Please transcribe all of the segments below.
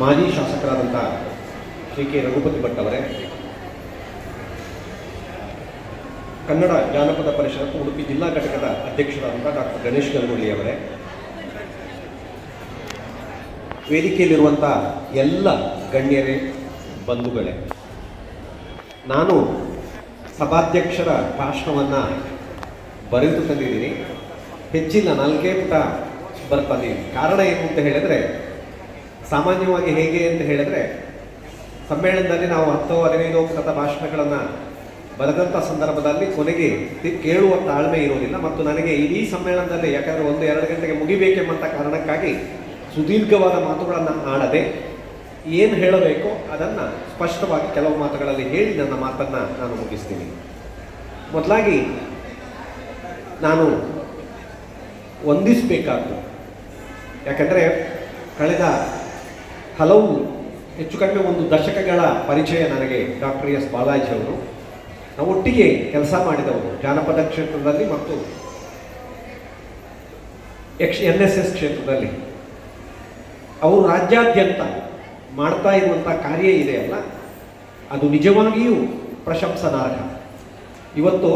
ಮಾಜಿ ಶಾಸಕರಾದಂಥ ಶ್ರೀ ಕೆ ರಘುಪತಿ ಭಟ್ ಅವರೇ, ಕನ್ನಡ ಜಾನಪದ ಪರಿಷತ್, ಉಡುಪಿ ಜಿಲ್ಲಾ ಘಟಕದ ಅಧ್ಯಕ್ಷರಾದಂಥ ಡಾಕ್ಟರ್ ಗಣೇಶ್ ಗಂಗೊಳ್ಳಿ ಅವರೇ ವೇದಿಕೆಯಲ್ಲಿರುವಂಥ ಎಲ್ಲ ಗಣ್ಯರೇ, ಬಂಧುಗಳೇ, ನಾನು ಸಭಾಧ್ಯಕ್ಷರ ಭಾಷಣವನ್ನು ಬರೆದು ತಂದಿದ್ದೀನಿ. ಹೆಚ್ಚಿಲ್ಲ, ನಾಲ್ಕೇ ಪುಟ ಬರ್ತಾನೆ ಕಾರಣ ಏನು ಅಂತ ಹೇಳಿದರೆ ಸಾಮಾನ್ಯವಾಗಿ ಹೇಗೆ ಅಂತ ಹೇಳಿದ್ರೆ, ಸಮ್ಮೇಳನದಲ್ಲಿ ನಾವು ಹತ್ತು ಹದಿನೈದು ಕೃತ ಭಾಷಣಗಳನ್ನು ಬರೆದಂಥ ಸಂದರ್ಭದಲ್ಲಿ ಕೊನೆಗೆ ಕೇಳುವ ತಾಳ್ಮೆ ಇರೋದಿಲ್ಲ. ಮತ್ತು ನನಗೆ ಇಡೀ ಸಮ್ಮೇಳನದಲ್ಲಿ ಯಾಕಂದರೆ ಒಂದು ಎರಡು ಗಂಟೆಗೆ ಮುಗಿಬೇಕೆಂಬಂಥ ಕಾರಣಕ್ಕಾಗಿ ಸುದೀರ್ಘವಾದ ಮಾತುಗಳನ್ನು ಆಡದೆ ಏನು ಹೇಳಬೇಕೋ ಅದನ್ನು ಸ್ಪಷ್ಟವಾಗಿ ಕೆಲವು ಮಾತುಗಳಲ್ಲಿ ಹೇಳಿ ನನ್ನ ಮಾತನ್ನು ನಾನು ಮುಗಿಸ್ತೀನಿ. ಮೊದಲಾಗಿ ನಾನು ವಂದಿಸಬೇಕಾದ್ದು. ಯಾಕಂದರೆ ಕಳೆದ ಹಲವು ಹೆಚ್ಚು ಕಡಿಮೆ ಒಂದು ದಶಕಗಳ ಪರಿಚಯ ನನಗೆ ಡಾಕ್ಟರ್ ಎಸ್ ಬಾಲಾಜಿ ಅವರು. ನಾವು ಒಟ್ಟಿಗೆ ಕೆಲಸ ಮಾಡಿದವರು ಜಾನಪದ ಕ್ಷೇತ್ರದಲ್ಲಿ ಮತ್ತು ಎಕ್ಸ್ ಎನ್ ಎಸ್ ಎಸ್ ಕ್ಷೇತ್ರದಲ್ಲಿ. ಅವರು ರಾಜ್ಯಾದ್ಯಂತ ಮಾಡ್ತಾ ಇರುವಂಥ ಕಾರ್ಯ ಇದೆಯಲ್ಲ ಅದು ನಿಜವಾಗಿಯೂ ಪ್ರಶಂಸನಾರ್ಹ. ಇವತ್ತು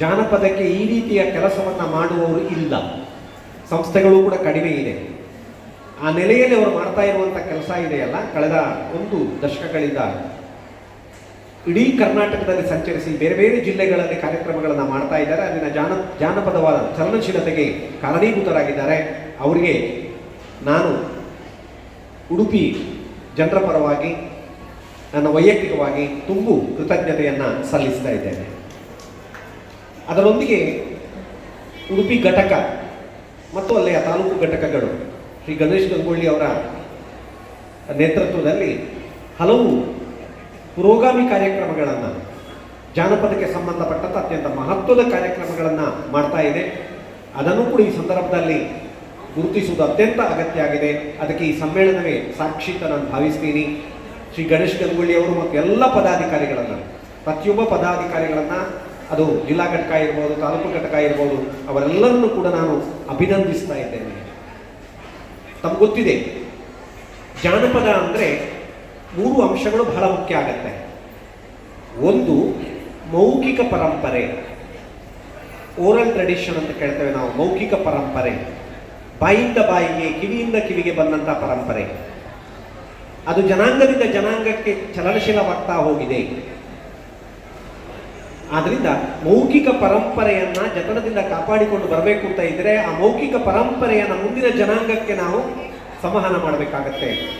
ಜಾನಪದಕ್ಕೆ ಈ ರೀತಿಯ ಕೆಲಸವನ್ನು ಮಾಡುವವರು ಇಲ್ಲ. ಸಂಸ್ಥೆಗಳು ಕೂಡ ಕಡಿಮೆ ಇದೆ. ಆ ನೆಲೆಯಲ್ಲಿ ಅವರು ಮಾಡ್ತಾ ಇರುವಂಥ ಕೆಲಸ ಇದೆಯಲ್ಲ, ಕಳೆದ ಒಂದು ದಶಕಗಳಿಂದ ಇಡೀ ಕರ್ನಾಟಕದಲ್ಲಿ ಸಂಚರಿಸಿ ಬೇರೆ ಬೇರೆ ಜಿಲ್ಲೆಗಳಲ್ಲಿ ಕಾರ್ಯಕ್ರಮಗಳನ್ನು ಮಾಡ್ತಾ ಇದ್ದಾರೆ. ಅಲ್ಲಿನ ಜಾನ, ಜಾನಪದವಾದ ಚಲನಶೀಲತೆಗೆ ಕಾರಣೀಭೂತರಾಗಿದ್ದಾರೆ. ಅವರಿಗೆ ನಾನು ಉಡುಪಿ ಜನರ ಪರವಾಗಿ, ನನ್ನ ವೈಯಕ್ತಿಕವಾಗಿ ತುಂಬು ಕೃತಜ್ಞತೆಯನ್ನು ಸಲ್ಲಿಸ್ತಾ ಇದ್ದೇನೆ. ಅದರೊಂದಿಗೆ ಉಡುಪಿ ಘಟಕ ಮತ್ತು ಅಲ್ಲಿಯ ತಾಲೂಕು ಘಟಕಗಳು ಶ್ರೀ ಗಣೇಶ್ ಗಂಗೊಳ್ಳಿ ಅವರ ನೇತೃತ್ವದಲ್ಲಿ ಹಲವು ಪುರೋಗಾಮಿ ಕಾರ್ಯಕ್ರಮಗಳನ್ನು, ಜಾನಪದಕ್ಕೆ ಸಂಬಂಧಪಟ್ಟಂಥ ಅತ್ಯಂತ ಮಹತ್ವದ ಕಾರ್ಯಕ್ರಮಗಳನ್ನು ಮಾಡ್ತಾ ಇದೆ. ಅದನ್ನು ಕೂಡ ಈ ಸಂದರ್ಭದಲ್ಲಿ ಗುರುತಿಸುವುದು ಅತ್ಯಂತ ಅಗತ್ಯ ಆಗಿದೆ. ಅದಕ್ಕೆ ಈ ಸಮ್ಮೇಳನವೇ ಸಾಕ್ಷಿ ಅಂತ ನಾನು ಭಾವಿಸ್ತೀನಿ. ಶ್ರೀ ಗಣೇಶ್ ಗಂಗೊಳ್ಳಿ ಅವರು ಮತ್ತು ಎಲ್ಲ ಪದಾಧಿಕಾರಿಗಳನ್ನು, ಪ್ರತಿಯೊಬ್ಬ ಪದಾಧಿಕಾರಿಗಳನ್ನು, ಅದು ಜಿಲ್ಲಾ ಘಟಕ ಇರ್ಬೋದು, ತಾಲೂಕು ಘಟಕ ಇರ್ಬೋದು, ಅವರೆಲ್ಲರನ್ನೂ ಕೂಡ ನಾನು ಅಭಿನಂದಿಸ್ತಾ ಇದ್ದೇನೆ. ತಮ್ಗೆ ಗೊತ್ತಿದೆ. ಜಾನಪದ ಅಂದರೆ ಮೂರು ಅಂಶಗಳು ಬಹಳ ಮುಖ್ಯ ಆಗತ್ತೆ. ಒಂದು, ಮೌಖಿಕ ಪರಂಪರೆ. ಓರಲ್ ಟ್ರೆಡಿಷನ್ ಅಂತ ಕೇಳ್ತೇವೆ ನಾವು, ಮೌಖಿಕ ಪರಂಪರೆ. ಬಾಯಿಂದ ಬಾಯಿಗೆ, ಕಿವಿಯಿಂದ ಕಿವಿಗೆ ಬಂದಂಥ ಪರಂಪರೆ. ಅದು ಜನಾಂಗದಿಂದ ಜನಾಂಗಕ್ಕೆ ಚಲನಶೀಲವಾಗ್ತಾ ಹೋಗಿದೆ. ಆದ್ರಿಂದ ಮೌಖಿಕ ಪರಂಪರೆಯನ್ನ ಜತನದಿಂದ ಕಾಪಾಡಿಕೊಂಡು ಬರಬೇಕು ಅಂತ ಇದ್ದರೆ ಆ ಮೌಖಿಕ ಪರಂಪರೆಯನ್ನ ಮುಂದಿನ ಜನಾಂಗಕ್ಕೆ ನಾವು ಸಂವಹನ ಮಾಡಬೇಕಾಗತ್ತೆ.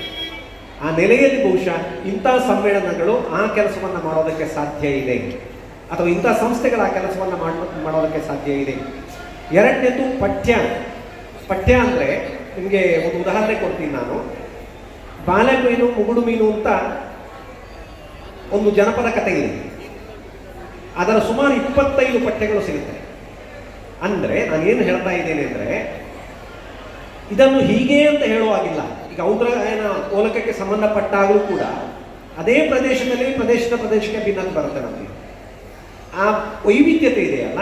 ಆ ನೆಲೆಯಲ್ಲಿ ಬಹುಶಃ ಇಂಥ ಸಮ್ಮೇಳನಗಳು ಆ ಕೆಲಸವನ್ನು ಮಾಡೋದಕ್ಕೆ ಸಾಧ್ಯ ಇದೆ. ಅಥವಾ ಇಂಥ ಸಂಸ್ಥೆಗಳು ಆ ಕೆಲಸವನ್ನು ಮಾಡ ಮಾಡೋದಕ್ಕೆ ಸಾಧ್ಯ ಇದೆ. ಎರಡನೇದು ಪಠ್ಯ. ಪಠ್ಯ ಅಂದರೆ ನಿಮಗೆ ಒಂದು ಉದಾಹರಣೆ ಕೊಡ್ತೀನಿ ನಾನು. ಬಾಲೆ ಮೀನು ಮುಗುಡು ಮೀನು ಅಂತ ಒಂದು ಜನಪದ ಕಥೆ ಇದೆ. ಅದರ ಸುಮಾರು ಇಪ್ಪತ್ತೈದು ಪಠ್ಯಗಳು ಸಿಗುತ್ತೆ. ಅಂದರೆ ನಾನು ಏನು ಹೇಳ್ತಾ ಇದ್ದೇನೆ ಅಂದರೆ, ಇದನ್ನು ಹೀಗೆ ಅಂತ ಹೇಳುವಾಗಿಲ್ಲ ಈಗ ಔದ್ರಾಯನ ಕೋಲಕಕ್ಕೆ ಸಂಬಂಧಪಟ್ಟಾಗಲೂ ಕೂಡ ಅದೇ ಪ್ರದೇಶದಲ್ಲಿ ಪ್ರದೇಶದ ಪ್ರದೇಶಕ್ಕೆ ಭಿನ್ನತೆ ಬರುತ್ತೆ ನಮಗೆ. ಆ ವೈವಿಧ್ಯತೆ ಇದೆಯಲ್ಲ,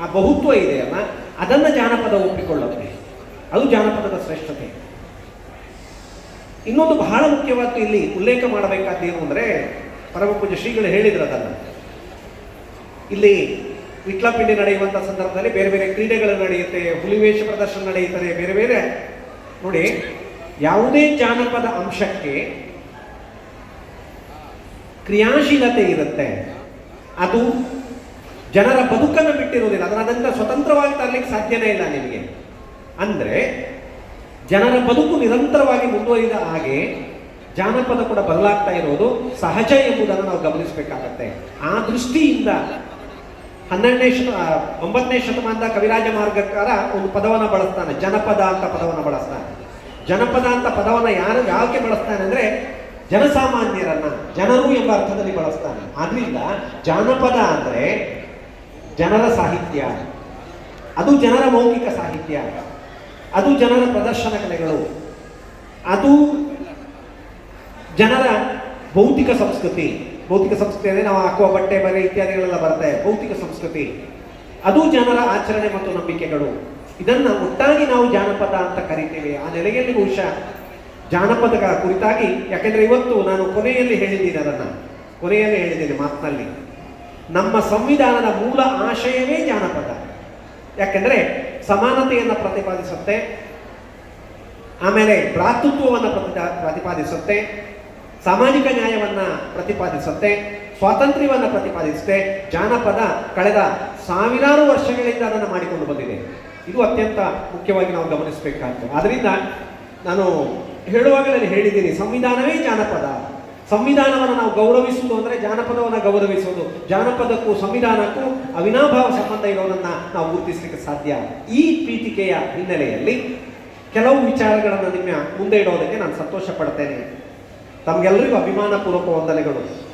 ಆ ಬಹುತ್ವ ಇದೆಯಲ್ಲ, ಅದನ್ನು ಜಾನಪದ ಒಪ್ಪಿಕೊಳ್ಳುತ್ತೆ ಅದು ಜಾನಪದದ ಶ್ರೇಷ್ಠತೆ. ಇನ್ನೊಂದು ಬಹಳ ಮುಖ್ಯವಾದ್ದು ಇಲ್ಲಿ ಉಲ್ಲೇಖ ಮಾಡಬೇಕಾದ್ದೇನು ಅಂದರೆ ಪರಮ ಪೂಜ್ಯ ಶ್ರೀಗಳು ಹೇಳಿದ್ರು ಅದನ್ನು. ಇಲ್ಲಿ ವಿಟ್ಲಪಿಂಡಿ ನಡೆಯುವಂಥ ಸಂದರ್ಭದಲ್ಲಿ ಬೇರೆ ಬೇರೆ ಕ್ರೀಡೆಗಳು ನಡೆಯುತ್ತೆ ಹುಲಿವೇಷ ಪ್ರದರ್ಶನ ನಡೆಯುತ್ತದೆ, ಬೇರೆ ಬೇರೆ. ನೋಡಿ, ಯಾವುದೇ ಜಾನಪದ ಅಂಶಕ್ಕೆ ಕ್ರಿಯಾಶೀಲತೆ ಇರುತ್ತೆ. ಅದು ಜನರ ಬದುಕನ್ನು ಬಿಟ್ಟಿರುವುದಿಲ್ಲ, ಅದನ್ನ ಅದರಿಂದ ಸ್ವತಂತ್ರವಾಗಿ ತರಲಿಕ್ಕೆ ಸಾಧ್ಯನೇ ಇಲ್ಲ ನಿಮಗೆ. ಅಂದರೆ, ಜನರ ಬದುಕು ನಿರಂತರವಾಗಿ ಮುಂದುವರಿದ ಹಾಗೆ ಜಾನಪದ ಕೂಡ ಬದಲಾಗ್ತಾ ಇರೋದು ಸಹಜ ಎಂಬುದನ್ನು ನಾವು ಗಮನಿಸಬೇಕಾಗತ್ತೆ. ಆ ದೃಷ್ಟಿಯಿಂದ ಹನ್ನೆರಡನೇ ಶತ ಒಂಬತ್ತನೇ ಶತಮಾನದ ಕವಿರಾಜ ಮಾರ್ಗಕಾರ ಒಂದು ಪದವನ್ನು ಬಳಸ್ತಾನೆ. ಜನಪದ ಅಂತ ಪದವನ್ನು ಬಳಸ್ತಾನೆ. ಜನಪದ ಅಂತ ಪದವನ್ನು ಯಾರು ಯಾಕೆ ಬಳಸ್ತಾನೆ ಅಂದರೆ ಜನಸಾಮಾನ್ಯರನ್ನ, ಜನರು ಎಂಬ ಅರ್ಥದಲ್ಲಿ ಬಳಸ್ತಾನೆ. ಆದ್ರಿಂದ ಜಾನಪದ ಅಂದರೆ ಜನರ ಸಾಹಿತ್ಯ. ಅದು ಜನರ ಮೌಖಿಕ ಸಾಹಿತ್ಯ. ಅದು ಜನರ ಪ್ರದರ್ಶನ ಕಲೆಗಳು. ಅದು ಜನರ ಭೌತಿಕ ಸಂಸ್ಕೃತಿ. ಭೌತಿಕ ಸಂಸ್ಕೃತಿ ಅಂದರೆ ನಾವು ಹಾಕುವ ಬಟ್ಟೆ, ಬರೆ ಇತ್ಯಾದಿಗಳೆಲ್ಲ ಬರುತ್ತೆ ಭೌತಿಕ ಸಂಸ್ಕೃತಿ. ಅದು ಜನರ ಆಚರಣೆ ಮತ್ತು ನಂಬಿಕೆಗಳು. ಇದನ್ನು ಒಟ್ಟಾಗಿ ನಾವು ಜಾನಪದ ಅಂತ ಕರಿತೇವೆ. ಆ ನೆಲೆಯಲ್ಲಿ ಬಹುಶಃ ಜಾನಪದಗಳ ಕುರಿತಾಗಿ, ಯಾಕೆಂದರೆ ಇವತ್ತು ನಾನು ಕೊನೆಯಲ್ಲಿ ಹೇಳಿದ್ದೀನಿ ಅದನ್ನು. ಕೊನೆಯಲ್ಲಿ ಹೇಳಿದ್ದೀನಿ ಮಾತಿನಲ್ಲಿ. ನಮ್ಮ ಸಂವಿಧಾನದ ಮೂಲ ಆಶಯವೇ ಜಾನಪದ. ಯಾಕೆಂದರೆ ಸಮಾನತೆಯನ್ನು ಪ್ರತಿಪಾದಿಸುತ್ತೆ. ಆಮೇಲೆ ಭ್ರಾತೃತ್ವವನ್ನು ಪ್ರತಿ ಪ್ರತಿಪಾದಿಸುತ್ತೆ. ಸಾಮಾಜಿಕ ನ್ಯಾಯವನ್ನು ಪ್ರತಿಪಾದಿಸುತ್ತೆ, ಸ್ವಾತಂತ್ರ್ಯವನ್ನು ಪ್ರತಿಪಾದಿಸುತ್ತೆ. ಜಾನಪದ ಕಳೆದ ಸಾವಿರಾರು ವರ್ಷಗಳಿಂದ ಅದನ್ನು ಮಾಡಿಕೊಂಡು ಬಂದಿದೆ. ಇದು ಅತ್ಯಂತ ಮುಖ್ಯವಾಗಿ ನಾವು ಗಮನಿಸಬೇಕಾಗ್ತದೆ. ಆದ್ದರಿಂದ ನಾನು ಹೇಳುವಾಗಲೇ ಹೇಳಿದ್ದೀನಿ, ಸಂವಿಧಾನವೇ ಜಾನಪದ. ಸಂವಿಧಾನವನ್ನು ನಾವು ಗೌರವಿಸುವುದು ಅಂದರೆ ಜಾನಪದವನ್ನು ಗೌರವಿಸುವುದು. ಜಾನಪದಕ್ಕೂ ಸಂವಿಧಾನಕ್ಕೂ ಅವಿನಾಭಾವ ಸಂಬಂಧ ಇರೋದನ್ನು ನಾವು ಗುರುತಿಸಲಿಕ್ಕೆ ಸಾಧ್ಯ. ಈ ಪೀಠಿಕೆಯ ಹಿನ್ನೆಲೆಯಲ್ಲಿ ಕೆಲವು ವಿಚಾರಗಳನ್ನು ನಿಮ್ಮ ಮುಂದೆ ಇಡೋದಕ್ಕೆ ನಾನು ಸಂತೋಷ ಪಡ್ತೇನೆ. ತಮಗೆಲ್ಲರಿಗೂ ಅಭಿಮಾನಪೂರ್ವಕ ವಂದನೆಗಳು.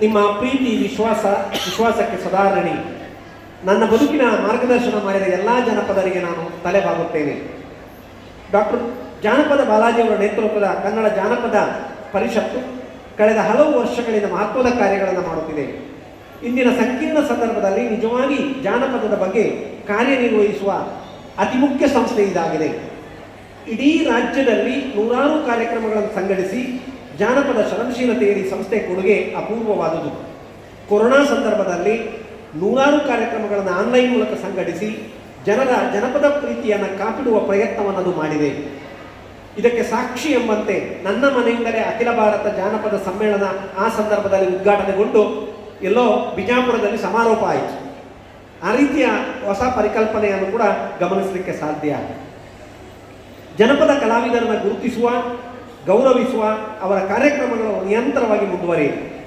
ನಿಮ್ಮ ಪ್ರೀತಿ, ವಿಶ್ವಾಸ, ವಿಶ್ವಾಸಕ್ಕೆ ಸದಾರಣಿ ನನ್ನ ಬದುಕಿನ ಮಾರ್ಗದರ್ಶನ ಮಾಡಿದ ಎಲ್ಲ ಜನಪದರಿಗೆ ನಾನು ತಲೆಬಾಗುತ್ತೇನೆ. ಡಾಕ್ಟರ್ ಜಾನಪದ ಬಾಲಾಜಿಯವರ ನೇತೃತ್ವದ ಕನ್ನಡ ಜಾನಪದ ಪರಿಷತ್ತು ಕಳೆದ ಹಲವು ವರ್ಷಗಳಿಂದ ಮಹತ್ವದ ಕಾರ್ಯಗಳನ್ನು ಮಾಡುತ್ತಿದೆ. ಇಂದಿನ ಸಂಕೀರ್ಣ ಸಂದರ್ಭದಲ್ಲಿ ನಿಜವಾಗಿ ಜಾನಪದದ ಬಗ್ಗೆ ಕಾರ್ಯನಿರ್ವಹಿಸುವ ಅತಿ ಮುಖ್ಯ ಸಂಸ್ಥೆ ಇದಾಗಿದೆ. ಇಡೀ ರಾಜ್ಯದಲ್ಲಿ ನೂರಾರು ಕಾರ್ಯಕ್ರಮಗಳನ್ನು ಸಂಘಟಿಸಿ ಜಾನಪದ ಸೃಜನಶೀಲತೆಯಲ್ಲಿ ಸಂಸ್ಥೆ ಕೊಡುಗೆ ಅಪೂರ್ವವಾದುದು. ಕೊರೋನಾ ಸಂದರ್ಭದಲ್ಲಿ ನೂರಾರು ಕಾರ್ಯಕ್ರಮಗಳನ್ನು ಆನ್ಲೈನ್ ಮೂಲಕ ಸಂಘಟಿಸಿ ಜನರ ಜನಪದ ಪ್ರೀತಿಯನ್ನು ಕಾಪಿಡುವ ಪ್ರಯತ್ನವನ್ನು ಅದು ಮಾಡಿದೆ. ಇದಕ್ಕೆ ಸಾಕ್ಷಿ ಎಂಬಂತೆ ನನ್ನ ಮನೆಯಿಂದಲೇ ಅಖಿಲ ಭಾರತ ಜಾನಪದ ಸಮ್ಮೇಳನ ಆ ಸಂದರ್ಭದಲ್ಲಿ ಉದ್ಘಾಟನೆಗೊಂಡು ಎಲ್ಲೋ ಬಿಜಾಪುರದಲ್ಲಿ ಸಮಾರೋಪ ಆಯಿತು. ಆ ರೀತಿಯ ಹೊಸ ಪರಿಕಲ್ಪನೆಯನ್ನು ಕೂಡ ಗಮನಿಸಲಿಕ್ಕೆ ಸಾಧ್ಯ. ಜನಪದ ಕಲಾವಿದರನ್ನು ಗುರುತಿಸುವ, ಗೌರವಿಸುವ ಅವರ ಕಾರ್ಯಕ್ರಮಗಳು ನಿರಂತರವಾಗಿ ಮುಂದುವರಿಯಿದೆ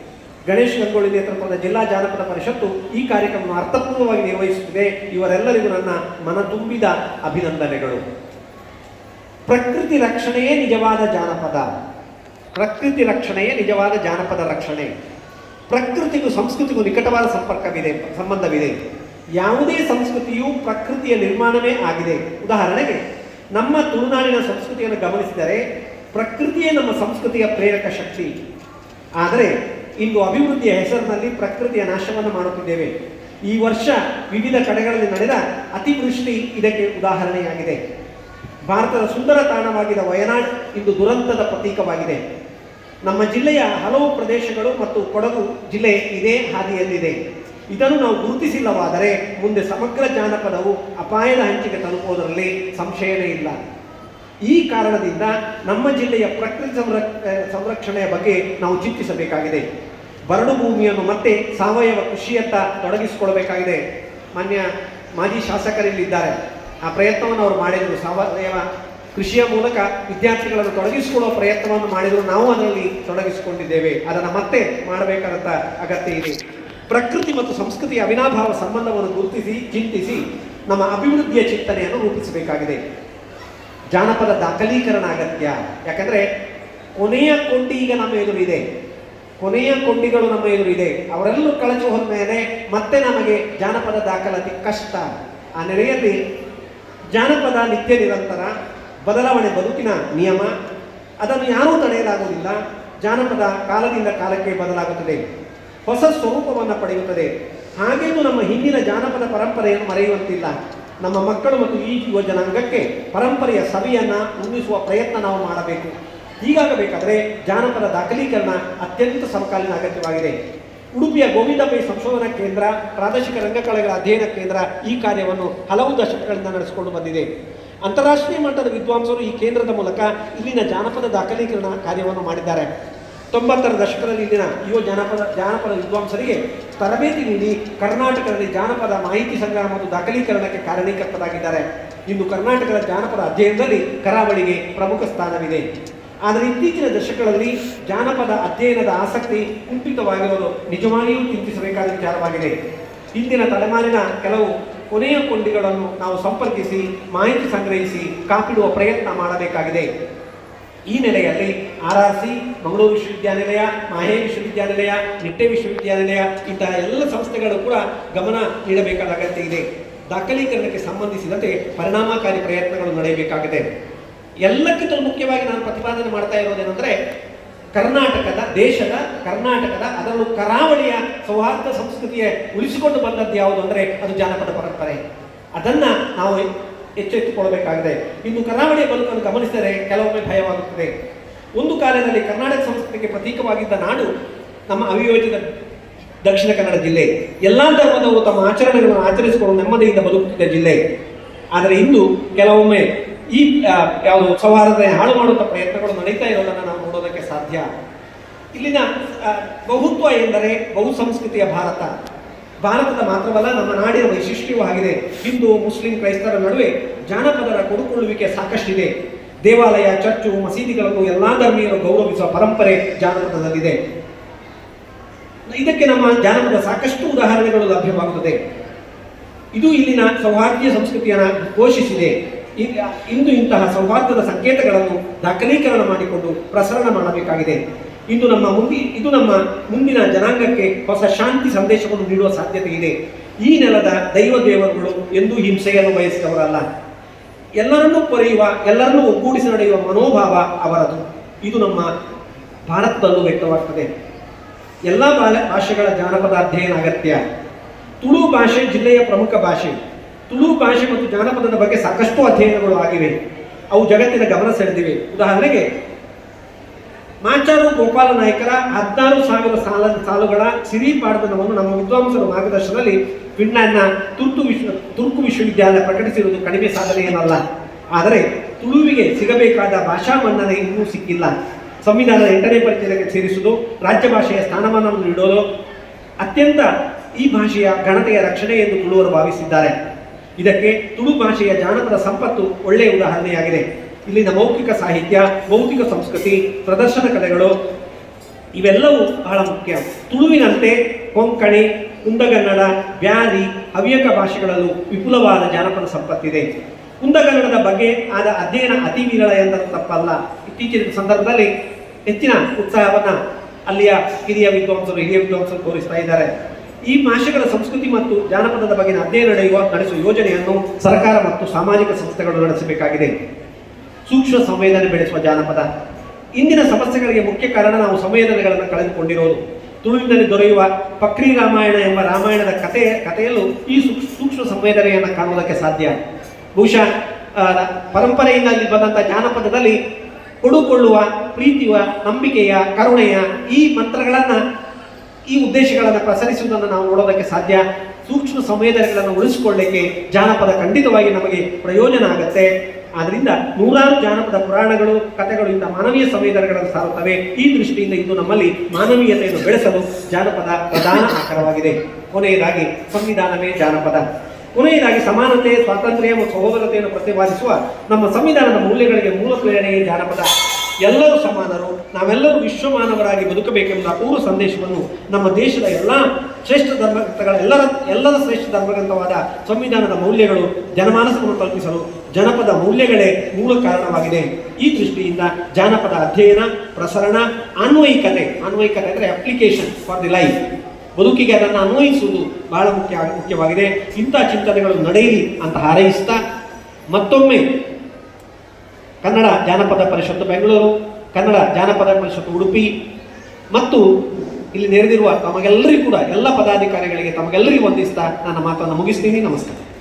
ಗಣೇಶ್ ಗಂಗೋಳಿ ನೇತೃತ್ವದ ಜಿಲ್ಲಾ ಜಾನಪದ ಪರಿಷತ್ತು ಈ ಕಾರ್ಯಕ್ರಮವನ್ನು ಅರ್ಥಪೂರ್ಣವಾಗಿ ನಿರ್ವಹಿಸುತ್ತಿದೆ. ಇವರೆಲ್ಲರಿಗೂ ನನ್ನ ಮನ ತುಂಬಿದ ಅಭಿನಂದನೆಗಳು. ಪ್ರಕೃತಿ ರಕ್ಷಣೆಯೇ ನಿಜವಾದ ಜಾನಪದ. ಪ್ರಕೃತಿ ರಕ್ಷಣೆಯೇ ನಿಜವಾದ ಜಾನಪದ ರಕ್ಷಣೆ. ಪ್ರಕೃತಿಗೂ ಸಂಸ್ಕೃತಿಗೂ ನಿಕಟವಾದ ಸಂಪರ್ಕವಿದೆ, ಸಂಬಂಧವಿದೆ. ಯಾವುದೇ ಸಂಸ್ಕೃತಿಯು ಪ್ರಕೃತಿಯ ನಿರ್ಮಾಣವೇ ಆಗಿದೆ. ಉದಾಹರಣೆಗೆ ನಮ್ಮ ತುಳುನಾಡಿನ ಸಂಸ್ಕೃತಿಯನ್ನು ಗಮನಿಸಿದರೆ ಪ್ರಕೃತಿಯೇ ನಮ್ಮ ಸಂಸ್ಕೃತಿಯ ಪ್ರೇರಕ ಶಕ್ತಿ. ಆದರೆ ಇಂದು ಅಭಿವೃದ್ಧಿಯ ಹೆಸರಿನಲ್ಲಿ ಪ್ರಕೃತಿಯ ನಾಶವನ್ನು ಮಾಡುತ್ತಿದ್ದೇವೆ. ಈ ವರ್ಷ ವಿವಿಧ ಕಡೆಗಳಲ್ಲಿ ನಡೆದ ಅತಿವೃಷ್ಟಿ ಇದಕ್ಕೆ ಉದಾಹರಣೆಯಾಗಿದೆ. ಭಾರತದ ಸುಂದರ ತಾಣವಾಗಿದ್ದ ವಯನಾಡ್ ಇಂದು ದುರಂತದ ಪ್ರತೀಕವಾಗಿದೆ. ನಮ್ಮ ಜಿಲ್ಲೆಯ ಹಲವು ಪ್ರದೇಶಗಳು ಮತ್ತು ಕೊಡಗು ಜಿಲ್ಲೆ ಇದೇ ಹಾದಿಯಲ್ಲಿದೆ. ಇದನ್ನು ನಾವು ಗುರುತಿಸಿಲ್ಲವಾದರೆ ಮುಂದೆ ಸಮಗ್ರ ಜಾನಪದವು ಅಪಾಯದ ಹಂಚಿಕೆ ತಲುಪುವುದರಲ್ಲಿ ಸಂಶಯವೇ ಇಲ್ಲ. ಈ ಕಾರಣದಿಂದ ನಮ್ಮ ಜಿಲ್ಲೆಯ ಪ್ರಕೃತಿ ಸಂರಕ್ಷ ಸಂರಕ್ಷಣೆಯ ಬಗ್ಗೆ ನಾವು ಚಿಂತಿಸಬೇಕಾಗಿದೆ. ಬರಡು ಭೂಮಿಯನ್ನು ಮತ್ತೆ ಸಾವಯವ ಕೃಷಿಯತ್ತ ತೊಡಗಿಸಿಕೊಳ್ಳಬೇಕಾಗಿದೆ ಮಾನ್ಯ ಮಾಜಿ ಶಾಸಕರಿಲ್ಲಿದ್ದಾರೆ ಆ ಪ್ರಯತ್ನವನ್ನು ಅವರು ಮಾಡಿದರು. ಸಾವಯವ ಕೃಷಿಯ ಮೂಲಕ ವಿದ್ಯಾರ್ಥಿಗಳನ್ನು ತೊಡಗಿಸಿಕೊಳ್ಳುವ ಪ್ರಯತ್ನವನ್ನು ಮಾಡಿದರು. ನಾವು ಅದರಲ್ಲಿ ತೊಡಗಿಸಿಕೊಂಡಿದ್ದೇವೆ. ಅದನ್ನು ಮತ್ತೆ ಮಾಡಬೇಕಾದಂಥ ಅಗತ್ಯ ಇದೆ. ಪ್ರಕೃತಿ ಮತ್ತು ಸಂಸ್ಕೃತಿಯ ಅವಿನಾಭಾವ ಸಂಬಂಧವನ್ನು ಗುರುತಿಸಿ, ಚಿಂತಿಸಿ ನಮ್ಮ ಅಭಿವೃದ್ಧಿಯ ಚಿಂತನೆಯನ್ನು ರೂಪಿಸಬೇಕಾಗಿದೆ. ಜಾನಪದ ದಾಖಲೀಕರಣ ಅಗತ್ಯ. ಯಾಕಂದ್ರೆ ಕೊನೆಯ ಕೊಂಡಿ ಈಗ ನಮ್ಮ ಎದುರಿದೆ ಕೊನೆಯ ಕೊಂಡಿಗಳು ನಮ್ಮ ಎದುರಿದೆ ಅವರೆಲ್ಲರೂ ಕಳಚು ಹೋದ ಮೇಲೆ ಮತ್ತೆ ನಮಗೆ ಜಾನಪದ ದಾಖಲಾತಿ ಕಷ್ಟ. ಆ ನೆಲೆಯಲ್ಲಿ ಜಾನಪದ ನಿತ್ಯ ನಿರಂತರ ಬದಲಾವಣೆ ಬದುಕಿನ ನಿಯಮ, ಅದನ್ನು ಯಾರೂ ತಡೆಯಲಾಗುವುದಿಲ್ಲ. ಜಾನಪದ ಕಾಲದಿಂದ ಕಾಲಕ್ಕೆ ಬದಲಾಗುತ್ತದೆ. ಹೊಸ ಸ್ವರೂಪವನ್ನು ಪಡೆಯುತ್ತದೆ. ಹಾಗೆಯೂ ನಮ್ಮ ಹಿಂದಿನ ಜಾನಪದ ಪರಂಪರೆಯನ್ನು ಮರೆಯುವಂತಿಲ್ಲ. ನಮ್ಮ ಮಕ್ಕಳು ಮತ್ತು ಈ ಯುವ ಜನಾಂಗಕ್ಕೆ ಪರಂಪರೆಯ ಸವಿಯನ್ನು ಉಳಿಸುವ ಪ್ರಯತ್ನ ನಾವು ಮಾಡಬೇಕು. ಹೀಗಾಗಬೇಕಾದರೆ ಜಾನಪದ ದಾಖಲೀಕರಣ ಅತ್ಯಂತ ಸಮಕಾಲೀನ ಅಗತ್ಯವಾಗಿದೆ. ಉಡುಪಿಯ ಗೋವಿಂದ ಪೈ ಸಂಶೋಧನಾ ಕೇಂದ್ರ, ಪ್ರಾದೇಶಿಕ ರಂಗಕಲೆಗಳ ಅಧ್ಯಯನ ಕೇಂದ್ರ ಈ ಕಾರ್ಯವನ್ನು ಹಲವು ದಶಕಗಳಿಂದ ನಡೆಸಿಕೊಂಡು ಬಂದಿದೆ. ಅಂತಾರಾಷ್ಟ್ರೀಯ ಮಟ್ಟದ ವಿದ್ವಾಂಸರು ಈ ಕೇಂದ್ರದ ಮೂಲಕ ಇಲ್ಲಿನ ಜಾನಪದ ದಾಖಲೀಕರಣ ಕಾರ್ಯವನ್ನು ಮಾಡಿದ್ದಾರೆ. ತೊಂಬತ್ತರ ದಶಕದಲ್ಲಿ ಇಲ್ಲಿನ ಯುವ ಜಾನಪದ ಜಾನಪದ ವಿದ್ವಾಂಸರಿಗೆ ತರಬೇತಿ ನೀಡಿ ಕರ್ನಾಟಕದಲ್ಲಿ ಜಾನಪದ ಮಾಹಿತಿ ಸಂಗ್ರಹ ಮತ್ತು ದಾಖಲೀಕರಣಕ್ಕೆ ಕಾರಣೀಕರ್ತರಾಗಿದ್ದಾರೆ ಇಂದು ಕರ್ನಾಟಕದ ಜಾನಪದ ಅಧ್ಯಯನದಲ್ಲಿ ಕರಾವಳಿಗೆ ಪ್ರಮುಖ ಸ್ಥಾನವಿದೆ. ಆದರೆ ಇತ್ತೀಚಿನ ದಶಕಗಳಲ್ಲಿ ಜಾನಪದ ಅಧ್ಯಯನದ ಆಸಕ್ತಿ ಕುಂಠಿತವಾಗಿರುವುದು ನಿಜವಾಗಿಯೂ ಚಿಂತಿಸಬೇಕಾದ ವಿಚಾರವಾಗಿದೆ. ಇಂದಿನ ತಲೆಮಾರಿನ ಕೆಲವು ಕೊನೆಯ ಕೊಂಡಿಗಳನ್ನು ನಾವು ಸಂಪರ್ಕಿಸಿ, ಮಾಹಿತಿ ಸಂಗ್ರಹಿಸಿ, ಕಾಪಿಡುವ ಪ್ರಯತ್ನ ಮಾಡಬೇಕಾಗಿದೆ. ಈ ನೆಲೆಯಲ್ಲಿ ಆರ್ ಆರ್ ಸಿ ಮಂಗಳೂರು ವಿಶ್ವವಿದ್ಯಾನಿಲಯ ಮಾಹೆ ವಿಶ್ವವಿದ್ಯಾನಿಲಯ, ನಿಟ್ಟೆ ವಿಶ್ವವಿದ್ಯಾನಿಲಯ ಇಂತಹ ಎಲ್ಲ ಸಂಸ್ಥೆಗಳು ಕೂಡ ಗಮನ ನೀಡಬೇಕಾದ ಅಗತ್ಯ ಇದೆ. ದಾಖಲೀಕರಣಕ್ಕೆ ಸಂಬಂಧಿಸಿದಂತೆ ಪರಿಣಾಮಕಾರಿ ಪ್ರಯತ್ನಗಳು ನಡೆಯಬೇಕಾಗಿದೆ. ಎಲ್ಲಕ್ಕಿಂತ ಮುಖ್ಯವಾಗಿ ನಾನು ಪ್ರತಿಪಾದನೆ ಮಾಡ್ತಾ ಇರೋದೇನೆಂದರೆ ಕರ್ನಾಟಕದ, ದೇಶದ ಕರ್ನಾಟಕದ, ಅದರಲ್ಲೂ ಕರಾವಳಿಯ ಸೌಹಾರ್ದ ಸಂಸ್ಕೃತಿಯ ಉಳಿಸಿಕೊಂಡು ಬಂದದ್ದು ಯಾವುದು ಅಂದರೆ ಅದು ಜಾನಪದ ಪರಂಪರೆ. ಅದನ್ನು ನಾವು ಎಚ್ಚೆತ್ತುಕೊಳ್ಳಬೇಕಾಗಿದೆ. ಇನ್ನು ಕರಾವಳಿಯ ಬದುಕನ್ನು ಗಮನಿಸಿದರೆ ಕೆಲವೊಮ್ಮೆ ಭಯವಾಗುತ್ತದೆ. ಒಂದು ಕಾಲದಲ್ಲಿ ಕರ್ನಾಟಕ ಸಂಸ್ಕೃತಿಗೆ ಪ್ರತೀಕವಾಗಿದ್ದ ನಾಡು ನಮ್ಮ ಅವಿಯೋಜಿತ ದಕ್ಷಿಣ ಕನ್ನಡ ಜಿಲ್ಲೆ. ಎಲ್ಲಾ ಧರ್ಮದವರು ತಮ್ಮ ಆಚರಣೆಗಳನ್ನು ಆಚರಿಸಿಕೊಂಡು ನೆಮ್ಮದಿಯಿಂದ ಬದುಕುತ್ತಿದ್ದ ಜಿಲ್ಲೆ. ಆದರೆ ಇಂದು ಕೆಲವೊಮ್ಮೆ ಈ ಯಾವುದು ಸೌಹಾರ್ದತೆ ಹಾಳು ಮಾಡುವಂಥ ಪ್ರಯತ್ನಗಳು ನಡೀತಾ ಇರೋದನ್ನು ನಾವು ನೋಡೋದಕ್ಕೆ ಸಾಧ್ಯ. ಇಲ್ಲಿನ ಬಹುತ್ವ ಎಂದರೆ ಬಹುಸಂಸ್ಕೃತಿಯ ಭಾರತ. ಭಾರತದ ಮಾತ್ರವಲ್ಲ, ನಮ್ಮ ನಾಡಿನ ವೈಶಿಷ್ಟ್ಯವೂ ಆಗಿದೆ. ಹಿಂದೂ, ಮುಸ್ಲಿಂ, ಕ್ರೈಸ್ತರ ನಡುವೆ ಜಾನಪದರ ಕೊಡುಕೊಳ್ಳುವಿಕೆ ಸಾಕಷ್ಟಿದೆ. ದೇವಾಲಯ, ಚರ್ಚು, ಮಸೀದಿಗಳನ್ನು ಎಲ್ಲಾ ಧರ್ಮೀಯರು ಗೌರವಿಸುವ ಪರಂಪರೆ ಜಾನಪದದಲ್ಲಿದೆ. ಇದಕ್ಕೆ ನಮ್ಮ ಜಾನಪದ ಸಾಕಷ್ಟು ಉದಾಹರಣೆಗಳು ಲಭ್ಯವಾಗುತ್ತದೆ. ಇದು ಇಲ್ಲಿನ ಸೌಹಾರ್ದೀಯ ಸಂಸ್ಕೃತಿಯನ್ನು ಘೋಷಿಸಿದೆ. ಇಂದು ಇಂತಹ ಸೌಹಾರ್ದದ ಸಂಕೇತಗಳನ್ನು ದಾಖಲೀಕರಣ ಮಾಡಿಕೊಂಡು ಪ್ರಸರಣ ಮಾಡಬೇಕಾಗಿದೆ. ಇಂದು ನಮ್ಮ ಮುಂದಿ, ಇದು ನಮ್ಮ ಮುಂದಿನ ಜನಾಂಗಕ್ಕೆ ಹೊಸ ಶಾಂತಿ ಸಂದೇಶವನ್ನು ನೀಡುವ ಸಾಧ್ಯತೆ ಇದೆ. ಈ ನೆಲದ ದೈವ ದೇವರುಗಳು ಎಂದೂ ಹಿಂಸೆಯನ್ನು ಬಯಸಿದವರಲ್ಲ. ಎಲ್ಲರನ್ನೂ ಪೊರೆಯುವ ಎಲ್ಲರನ್ನೂ ಒಗ್ಗೂಡಿಸಿ ನಡೆಯುವ ಮನೋಭಾವ ಅವರದು. ಇದು ನಮ್ಮ ಭಾರತದಲ್ಲೂ ವ್ಯಕ್ತವಾಗ್ತದೆ. ಎಲ್ಲ ಬಾಲ- ಭಾಷೆಗಳ ಜಾನಪದ ಅಧ್ಯಯನ ಅಗತ್ಯ. ತುಳು ಭಾಷೆ ಜಿಲ್ಲೆಯ ಪ್ರಮುಖ ಭಾಷೆ. ತುಳು ಭಾಷೆ ಮತ್ತು ಜಾನಪದದ ಬಗ್ಗೆ ಸಾಕಷ್ಟು ಅಧ್ಯಯನಗಳು ಆಗಿವೆ. ಅವು ಜಗತ್ತಿನ ಗಮನ ಸೆಳೆದಿವೆ. ಉದಾಹರಣೆಗೆ ಮಾಚಾರು ಗೋಪಾಲ ನಾಯಕರ ಹದಿನಾರು ಸಾವಿರ ಸಾಲ ಸಾಲುಗಳ ಸಿರಿ ನಮ್ಮ ವಿದ್ವಾಂಸರ ಮಾರ್ಗದರ್ಶನದಲ್ಲಿ ಫಿನ್ಲ್ಯಾಂಡ್ನ ತುರ್ತು ವಿಶ್ವ, ತುರ್ಕು ವಿಶ್ವವಿದ್ಯಾಲಯ ಪ್ರಕಟಿಸಿರುವುದು ಕಡಿಮೆ ಸಾಧನೆ ಏನಲ್ಲ. ಆದರೆ ತುಳುವಿಗೆ ಸಿಗಬೇಕಾದ ಭಾಷಾ ಮನ್ನಣೆ ಇನ್ನೂ ಸಿಕ್ಕಿಲ್ಲ. ಸಂವಿಧಾನದ ಎಂಟನೇ ಪರಿಚಯಕ್ಕೆ ಸೇರಿಸುವುದು ರಾಜ್ಯ ಭಾಷೆಯ ಸ್ಥಾನಮಾನವನ್ನು ನೀಡೋದು ಅತ್ಯಂತ ಈ ಭಾಷೆಯ ಘನತೆಯ ರಕ್ಷಣೆ ಎಂದು ತುಳುವರು ಭಾವಿಸಿದ್ದಾರೆ. ಇದಕ್ಕೆ ತುಳು ಭಾಷೆಯ ಜಾನಪದ ಸಂಪತ್ತು ಒಳ್ಳೆಯ ಉದಾಹರಣೆಯಾಗಿದೆ. ಇಲ್ಲಿನ ಮೌಖಿಕ ಸಾಹಿತ್ಯ, ಮೌಖಿಕ ಸಂಸ್ಕೃತಿ, ಪ್ರದರ್ಶನ ಕಲೆಗಳು, ಇವೆಲ್ಲವೂ ಬಹಳ ಮುಖ್ಯ. ತುಳುವಿನಂತೆ ಕೊಂಕಣಿ, ಕುಂದಗನ್ನಡ ಬ್ಯಾರಿ ಹವ್ಯಕ ಭಾಷೆಗಳಲ್ಲೂ ವಿಪುಲವಾದ ಜಾನಪದ ಸಂಪತ್ತಿದೆ. ಕುಂದಗನ್ನಡದ ಬಗ್ಗೆ ಆದ ಅಧ್ಯಯನ ಅತಿ ವಿರಳ ಎಂದರೂ ತಪ್ಪಲ್ಲ. ಇತ್ತೀಚಿನ ಸಂದರ್ಭದಲ್ಲಿ ಹೆಚ್ಚಿನ ಉತ್ಸಾಹವನ್ನು ಅಲ್ಲಿಯ ಹಿರಿಯ ವಿದ್ವಾಂಸರು ಹಿರಿಯ ವಿದ್ವಾಂಸರು ತೋರಿಸ್ತಾ ಇದ್ದಾರೆ. ಈ ಭಾಷೆಗಳ ಸಂಸ್ಕೃತಿ ಮತ್ತು ಜಾನಪದದ ಬಗ್ಗೆ ಅಧ್ಯಯನ ನಡೆಯುವ, ನಡೆಸುವ ಯೋಜನೆಯನ್ನು ಸರ್ಕಾರ ಮತ್ತು ಸಾಮಾಜಿಕ ಸಂಸ್ಥೆಗಳು ನಡೆಸಬೇಕಾಗಿದೆ. ಸೂಕ್ಷ್ಮ ಸಂವೇದನೆ ಬೆಳೆಸುವ ಜಾನಪದ. ಇಂದಿನ ಸಮಸ್ಯೆಗಳಿಗೆ ಮುಖ್ಯ ಕಾರಣ ನಾವು ಸಂವೇದನೆಗಳನ್ನು ಕಳೆದುಕೊಂಡಿರೋದು. ತುಳುವಿನಲ್ಲಿ ದೊರೆಯುವ ಪಕ್ರಿ ರಾಮಾಯಣ ಎಂಬ ರಾಮಾಯಣದ ಕಥೆ ಕಥೆಯಲ್ಲೂ ಈ ಸೂಕ್ಷ್ಮ ಸಂವೇದನೆಯನ್ನು ಕಾಣುವುದಕ್ಕೆ ಸಾಧ್ಯ. ಬಹುಶಃ ಪರಂಪರೆಯಿಂದ ಇಲ್ಲಿ ಬಂದಂಥ ಜಾನಪದದಲ್ಲಿ ಕೊಡುಕೊಳ್ಳುವ ಪ್ರೀತಿಯ ನಂಬಿಕೆಯ, ಕರುಣೆಯ ಈ ಮಂತ್ರಗಳನ್ನು, ಈ ಉದ್ದೇಶಗಳನ್ನು ಪ್ರಸರಿಸುವುದನ್ನು ನಾವು ನೋಡೋದಕ್ಕೆ ಸಾಧ್ಯ. ಸೂಕ್ಷ್ಮ ಸಂವೇದನೆಗಳನ್ನು ಉಳಿಸಿಕೊಳ್ಳಿಕ್ಕೆ ಜಾನಪದ ಖಂಡಿತವಾಗಿ ನಮಗೆ ಪ್ರಯೋಜನ ಆಗುತ್ತೆ. ಆದ್ರಿಂದ ನೂರಾರು ಜಾನಪದ ಪುರಾಣಗಳು, ಕಥೆಗಳು ಇಂಥ ಮಾನವೀಯ ಸಂವೇದನೆಗಳನ್ನು ಸಾರುತ್ತವೆ. ಈ ದೃಷ್ಟಿಯಿಂದ ಇದು ನಮ್ಮಲ್ಲಿ ಮಾನವೀಯತೆಯನ್ನು ಬೆಳೆಸಲು ಜಾನಪದ ಪ್ರಧಾನ ಆಕಾರವಾಗಿದೆ. ಕೊನೆಯದಾಗಿ ಸಂವಿಧಾನವೇ ಜಾನಪದ. ಕೊನೆಯದಾಗಿ ಸಮಾನತೆ, ಸ್ವಾತಂತ್ರ್ಯ ಮತ್ತು ಸಹೋದರತೆಯನ್ನು ಪ್ರತಿಪಾದಿಸುವ ನಮ್ಮ ಸಂವಿಧಾನದ ಮೌಲ್ಯಗಳಿಗೆ ಮೂಲ ಪ್ರೇರಣೆಯೇ ಜಾನಪದ. ಎಲ್ಲರೂ ಸಮಾನರು, ನಾವೆಲ್ಲರೂ ವಿಶ್ವಮಾನವರಾಗಿ ಬದುಕಬೇಕೆಂಬ ಪೂರ್ವ ಸಂದೇಶವನ್ನು ನಮ್ಮ ದೇಶದ ಎಲ್ಲ ಶ್ರೇಷ್ಠ ಧರ್ಮಗ್ರಂಥಗಳ ಎಲ್ಲರ ಎಲ್ಲರ ಶ್ರೇಷ್ಠ ಧರ್ಮಗ್ರಂಥವಾದ ಸಂವಿಧಾನದ ಮೌಲ್ಯಗಳು ಜನಮಾನಸವನ್ನು ಕಲ್ಪಿಸಲು ಜನಪದ ಮೌಲ್ಯಗಳೇ ಮೂಲ ಕಾರಣವಾಗಿದೆ. ಈ ದೃಷ್ಟಿಯಿಂದ ಜಾನಪದ ಅಧ್ಯಯನ, ಪ್ರಸರಣ ಅನ್ವಯಿಕತೆ ಅನ್ವಯಿಕತೆ ಅಂದರೆ ಅಪ್ಲಿಕೇಶನ್ ಫಾರ್ ದಿ ಲೈಫ್ ಬದುಕಿಗೆ ಅದನ್ನು ಅನ್ವಯಿಸುವುದು ಬಹಳ ಮುಖ್ಯ, ಮುಖ್ಯವಾಗಿದೆ. ಇಂಥ ಚಿಂತನೆಗಳು ನಡೆಯಲಿ ಅಂತ ಹಾರೈಸ್ತಾ ಮತ್ತೊಮ್ಮೆ ಕನ್ನಡ ಜಾನಪದ ಪರಿಷತ್ತು ಬೆಂಗಳೂರು, ಕನ್ನಡ ಜಾನಪದ ಪರಿಷತ್ತು ಉಡುಪಿ. ಮತ್ತು ಇಲ್ಲಿ ನೆರೆದಿರುವ ತಮಗೆಲ್ಲರಿಗೂ ಕೂಡ ಎಲ್ಲ ಪದಾಧಿಕಾರಿಗಳಿಗೆ ತಮಗೆಲ್ಲರಿಗೂ ವಂದಿಸ್ತಾ ನನ್ನ ಮಾತನ್ನು ಮುಗಿಸ್ತೀನಿ. ನಮಸ್ಕಾರ.